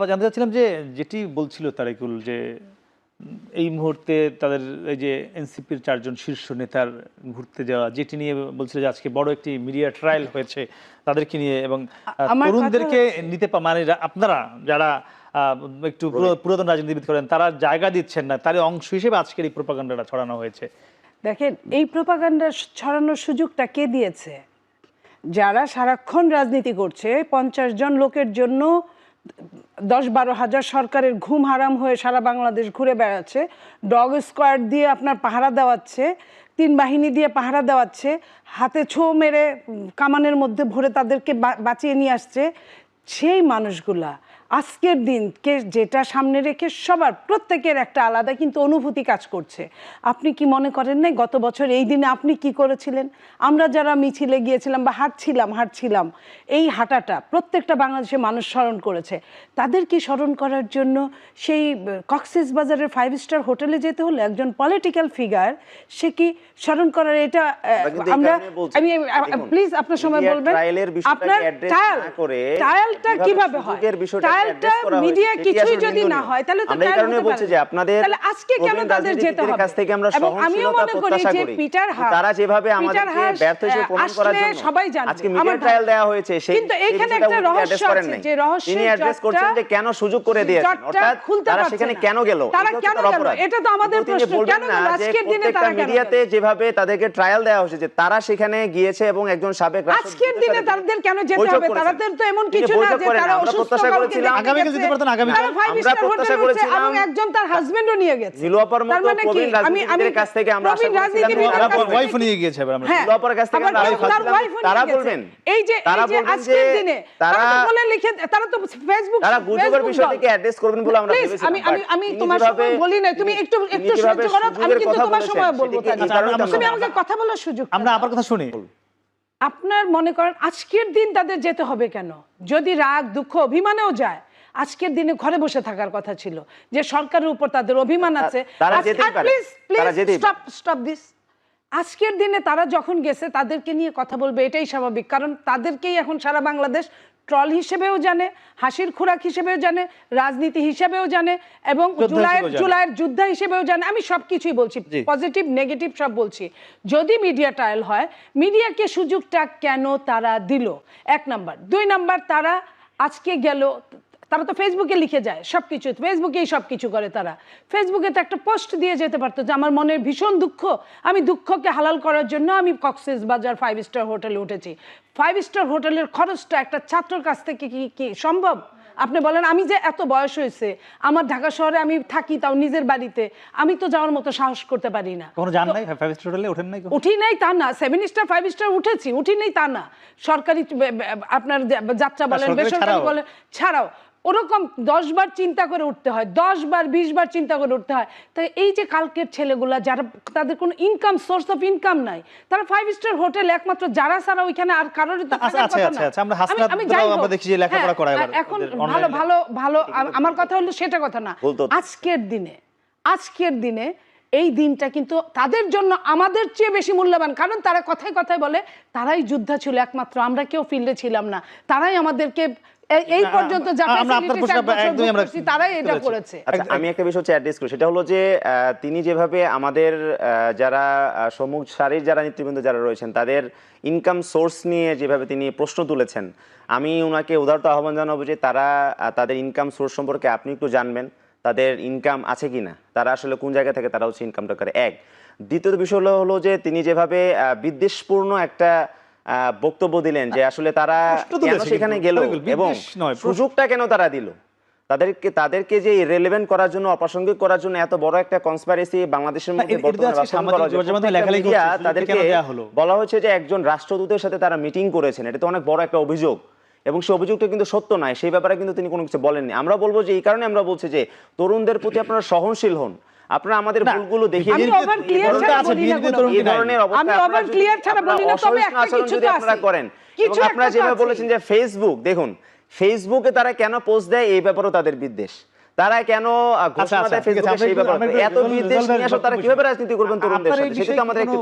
আবার জানতে চাচ্ছিলাম যে যেটি বলছিল তারেকুল যে এই মুহূর্তে তাদের এই যে এনসিপির চারজন শীর্ষ নেতার ঘুরতে যাওয়া যেটি নিয়ে বলছিল যে আজকে বড় একটি মিডিয়া ট্রায়াল হয়েছে তাদেরকে নিয়ে এবং আহ, তরুণদেরকে নিতে পা- মানে আপনারা যারা একটু পুরো- পুরাতন রাজনীতিবিদ করেন তারা জায়গা দিচ্ছেন না তার অংশ হিসেবে আজকের এই প্রপাগান্ডাটা ছড়ানো হয়েছে। দেখেন এই প্রপাগান্ডা ছড়ানোর সুযোগটা কে দিয়েছে? যারা সারাক্ষণ রাজনীতি করছে পঞ্চাশ জন লোকের জন্য দশ বারো হাজার সরকারের ঘুম হারাম হয়ে সারা বাংলাদেশ ঘুরে বেড়াচ্ছে। ডগ স্কোয়াড দিয়ে আপনার পাহারা দেওয়াচ্ছে, তিন বাহিনী দিয়ে পাহারা দেওয়াচ্ছে, হাতে ছো মেরে কামানের মধ্যে ভরে তাদেরকে বাঁচিয়ে নিয়ে আসছে। সেই মানুষগুলা আজকের দিনকে যেটা সামনে রেখে সবার প্রত্যেকের একটা আলাদা কিন্তু অনুভূতি কাজ করছে। আপনি কি মনে করেন না গত বছর এই দিনে আপনি কি করেছিলেন? আমরা যারা মিছিলে গিয়েছিলাম বা হাঁটছিলাম হাঁটছিলাম এই হাঁটাটা প্রত্যেকটা বাংলাদেশের মানুষ স্মরণ করেছে। তাদের কি স্মরণ করার জন্য সেই কক্সেস বাজারের ফাইভ স্টার হোটেলে যেতে হলে একজন পলিটিক্যাল ফিগার সে কি স্মরণ করার এটা আমরা। আমি প্লিজ আপনার সময় বলবেন। আপনার ট্রায়ালটা কীভাবে হয়? ট্রায়ালটা মিডিয়া কিছুই যদি না হয় তাহলে তো হতে বলছি যে আপনাদের তাহলে আজকে কেন তাদের যেতে হবে কাছ থেকে আমরা সহনশীলতা প্রত্যাশা করি। পিটার হাস তারা যেভাবে আমাদেরকে ব্যর্থ হিসেবে প্রমাণ করার জন্য সবাই জানবে আজকে মিডিয়া ট্রায়াল দেওয়া হয়েছে সেই কিন্তু এখানে একটা রহস্য আছে যে রহস্যের তিনি অ্যাড্রেস করছেন যে কেন সুযোগ করে দিয়েছেন অর্থাৎ তারা সেখানে কেন গেল তারা কেন গেল? এটা তো আমাদের প্রশ্ন। কেন? আজকের দিনে তারা মিডিয়াতে যেভাবে তাদেরকে ট্রায়াল দেওয়া হয়েছে যে তারা সেখানে গিয়েছে এবং একজন সাবেক আজকের দিনে তাদের কেন যেতে হবে? তাদের তো এমন কিছু না যে তারা অসুস্থ যেতে পারতেন। তারা আমরা প্রত্যাশা করেছিলাম। এবং একজন তার হাজবেন্ডও নিয়ে গেছে নীলু মতো তার কি? প্রবীণ রাজনীতিবিদের কাছ থেকে আমরা আশা করেছিলাম তারা কাছ বলবেন। থেকে- ওয়াইফ নিয়ে গিয়েছে এবার আমরা কাছ থেকে আমরা কেউ আশা তার করেছিলাম। wife ও নিয়ে তারা বলবেন এই যে তারা বলবেন যে তারা তারা তো বলে লিখে তারা তো ফেসবুক তারা গুজবের বিষয়টিকে অ্যাড্রেস করবেন বলে আমরা ভেবেছিলাম আমি আমি আমি তোমার সময় বলি না তুমি একটু একটু সহ্য করো আমি কিন্তু তোমার সময় বলব সেটিকে তাহলে। এই কারণে আমরা- আমরা তুমি আমাকে কথা বলার সুযোগ আমরা আবার কথা শুনি আপনার মনে করেন আজকের দিন তাদের যেতে হবে কেন? যদি রাগ দুঃখ অভিমানেও যায় আজকের দিনে ঘরে বসে থাকার কথা ছিল যে সরকারের উপর তাদের অভিমান আছে। তারা যেতেই পারে। Please please stop stop this আজকের দিনে তারা যখন গেছে তাদেরকে নিয়ে কথা বলবে এটাই স্বাভাবিক। কারণ তাদেরকেই এখন সারা বাংলাদেশ ট্রল হিসেবেও জানে হাসির খোরাক হিসেবেও জানে রাজনীতি হিসেবেও জানে এবং জুলাইয়ের জুলাইয়ের যুদ্ধ হিসেবেও জানে। আমি সব কিছুই বলছি পজিটিভ নেগেটিভ সব বলছি। যদি মিডিয়া ট্রায়াল হয় মিডিয়াকে সুযোগটা কেন তারা দিল? এক নাম্বার। দুই নাম্বার তারা আজকে গেল তারা তো ফেসবুকে লিখে যায় সব কিছু ফেসবুকেই সব কিছু করে তারা। ফেসবুকে তো একটা পোস্ট দিয়ে যেতে পারতো যে আমার মনের ভীষণ দুঃখ আমি দুঃখকে হালাল করার জন্য আমি কক্সেস বাজার ফাইভ স্টার হোটেলে উঠেছি। ফাইভ স্টার হোটেলের খরচটা একটা ছাত্রের কাছ থেকে কি কি সম্ভব? আপনি বলেন আমি যে এত বয়স হয়েছে আমার ঢাকা শহরে আমি থাকি তাও নিজের বাড়িতে আমি তো যাওয়ার মতো সাহস করতে পারি না। কখনো জান নাই? ফাইভ স্টার হোটেলে ওঠেন নাই উঠি নাই তা না। সেভেন স্টার ফাইভ স্টার উঠেছি উঠি নাই তা না। সরকারি আপনার যাত্রা বলেন বেসরকারি। বলেন ছাড়াও। ওরকম দশ বার চিন্তা করে উঠতে হয় দশ বার বিশ বার চিন্তা করে উঠতে হয়। তাই এই যে কালকের ছেলেগুলা যারা তাদের কোনো ইনকাম সোর্স অফ ইনকাম নাই। তারা ফাইভ স্টার হোটেল একমাত্র যারা ছাড়া ওইখানে আর কারোর আচ্ছা, আচ্ছা, আচ্ছা, আমি- যাই হ্যাঁ, এখন ভালো ভালো ভালো আমার কথা হলো সেটা কথা না। আজকের দিনে আজকের দিনে এই দিনটা কিন্তু তাদের জন্য আমাদের চেয়ে বেশি মূল্যবান কারণ তারা কথায় কথায় বলে তারাই যোদ্ধা ছিল একমাত্র আমরা কেউ ফিল্ডে ছিলাম না। তারাই আমাদেরকে এই- পর্যন্ত তারাই এটা করেছে। আচ্ছা আমি একটা বিষয় হচ্ছে অ্যাড্রেস করি সেটা হলো যে আহ, তিনি যেভাবে আমাদের যারা সম্মুখ সারির যারা নেতৃবৃন্দ যারা রয়েছেন তাদের ইনকাম সোর্স নিয়ে যেভাবে তিনি প্রশ্ন তুলেছেন আমি ওনাকে উদারত আহ্বান জানাব যে তারা তাদের ইনকাম সোর্স সম্পর্কে আপনি একটু জানবেন তাদের ইনকাম আছে কি না তারা আসলে কোন জায়গা থেকে তারা হচ্ছে ইনকামটা করে। এক দ্বিতীয় বিষয় হলো হলো যে তিনি যেভাবে আহ, বিদ্বেষপূর্ণ একটা বক্তব্য দিলেন যে আসলে তারা কেন সেখানে গেল এবং। সুযোগটা কেন তারা দিল তাদেরকে তাদেরকে যে রেলেভেন্ট করার জন্য অপ্রাসঙ্গিক করার জন্য এত বড় একটা কনস্পাইরেসি বাংলাদেশের মধ্যে হচ্ছে। হচ্ছে, সুযোগটা তাদেরকে? বলা হয়েছে যে একজন রাষ্ট্রদূতের সাথে তারা মিটিং করেছেন এটা তো অনেক বড় একটা অভিযোগ এবং সেই অভিযোগটা কিন্তু সত্য নয় সেই ব্যাপারে কিন্তু তিনি কোনো কিছু বলেননি আমরা বলব যে এই কারণে আমরা বলছি যে তরুণদের প্রতি আপনারা সহনশীল হন আপনারা আমাদের ভুলগুলো দেখিয়ে দিন। এই ধরনের অবস্থা আপনারা যদি-। করেন এবং আপনারা যেভাবে বলেছেন যে ফেসবুক দেখুন ফেসবুকে তারা কেন পোস্ট দেয় এই ব্যাপারেও তাদের বিদ্বেষ। তারা কেন আহ, ঘোষণা আচ্ছা, দেয় ফেসবুকে সেই ব্যাপারে? এত বিদ্বেষ নিয়ে আসো তারা কীভাবে রাজনীতি করবেন তরুণদের সাথে? সেটা আমাদের একটি